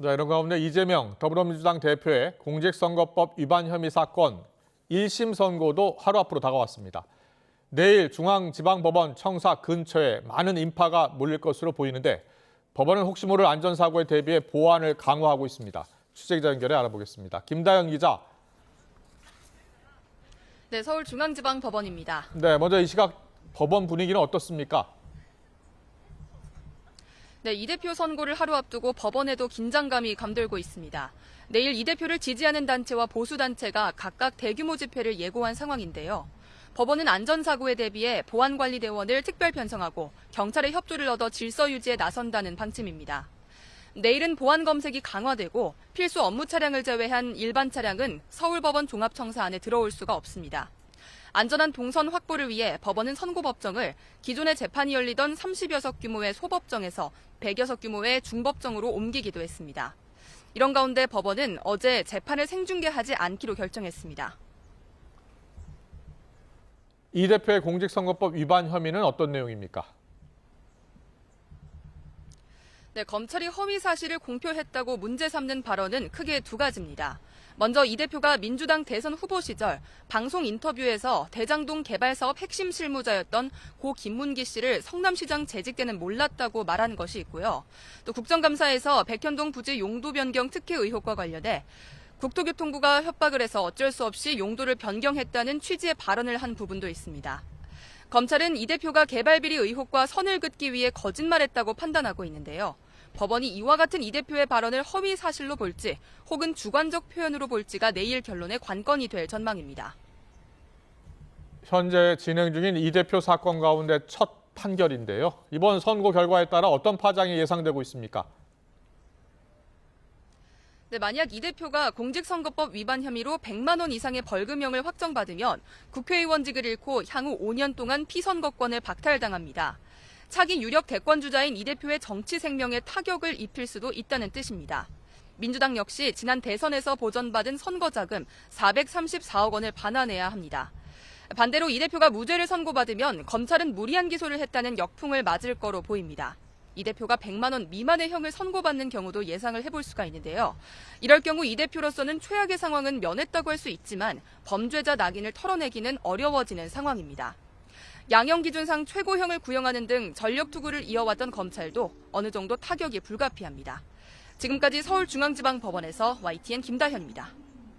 자, 이런 가운데 이재명 더불어민주당 대표의 공직선거법 위반 혐의 사건 1심 선고도 하루 앞으로 다가왔습니다. 내일 중앙지방법원 청사 근처에 많은 인파가 몰릴 것으로 보이는데 법원은 혹시 모를 안전사고에 대비해 보안을 강화하고 있습니다. 취재기자 연결해 알아보겠습니다. 김다영 기자. 네, 서울중앙지방법원입니다. 네, 먼저 이 시각 법원 분위기는 어떻습니까? 네, 이 대표 선고를 하루 앞두고 법원에도 긴장감이 감돌고 있습니다. 내일 이 대표를 지지하는 단체와 보수 단체가 각각 대규모 집회를 예고한 상황인데요. 법원은 안전사고에 대비해 보안관리대원을 특별 편성하고 경찰의 협조를 얻어 질서 유지에 나선다는 방침입니다. 내일은 보안 검색이 강화되고 필수 업무 차량을 제외한 일반 차량은 서울법원 종합청사 안에 들어올 수가 없습니다. 안전한 동선 확보를 위해 법원은 선고법정을 기존의 재판이 열리던 30여 석 규모의 소법정에서 100여 석 규모의 중법정으로 옮기기도 했습니다. 이런 가운데 법원은 어제 재판을 생중계하지 않기로 결정했습니다. 이 대표의 공직선거법 위반 혐의는 어떤 내용입니까? 네, 검찰이 허위 사실을 공표했다고 문제 삼는 발언은 크게 두 가지입니다. 먼저 이 대표가 민주당 대선 후보 시절 방송 인터뷰에서 대장동 개발 사업 핵심 실무자였던 고 김문기 씨를 성남시장 재직 때는 몰랐다고 말한 것이 있고요. 또 국정감사에서 백현동 부지 용도 변경 특혜 의혹과 관련해 국토교통부가 협박을 해서 어쩔 수 없이 용도를 변경했다는 취지의 발언을 한 부분도 있습니다. 검찰은 이 대표가 개발비리 의혹과 선을 긋기 위해 거짓말했다고 판단하고 있는데요. 법원이 이와 같은 이 대표의 발언을 허위 사실로 볼지 혹은 주관적 표현으로 볼지가 내일 결론의 관건이 될 전망입니다. 현재 진행 중인 이 대표 사건 가운데 첫 판결인데요. 이번 선고 결과에 따라 어떤 파장이 예상되고 있습니까? 네, 만약 이 대표가 공직선거법 위반 혐의로 100만 원 이상의 벌금형을 확정받으면 국회의원직을 잃고 향후 5년 동안 피선거권을 박탈당합니다. 차기 유력 대권 주자인 이 대표의 정치 생명에 타격을 입힐 수도 있다는 뜻입니다. 민주당 역시 지난 대선에서 보전받은 선거 자금 434억 원을 반환해야 합니다. 반대로 이 대표가 무죄를 선고받으면 검찰은 무리한 기소를 했다는 역풍을 맞을 거로 보입니다. 이 대표가 100만 원 미만의 형을 선고받는 경우도 예상을 해볼 수가 있는데요. 이럴 경우 이 대표로서는 최악의 상황은 면했다고 할 수 있지만 범죄자 낙인을 털어내기는 어려워지는 상황입니다. 양형 기준상 최고형을 구형하는 등 전력 투구를 이어왔던 검찰도 어느 정도 타격이 불가피합니다. 지금까지 서울중앙지방법원에서 YTN 김다현입니다.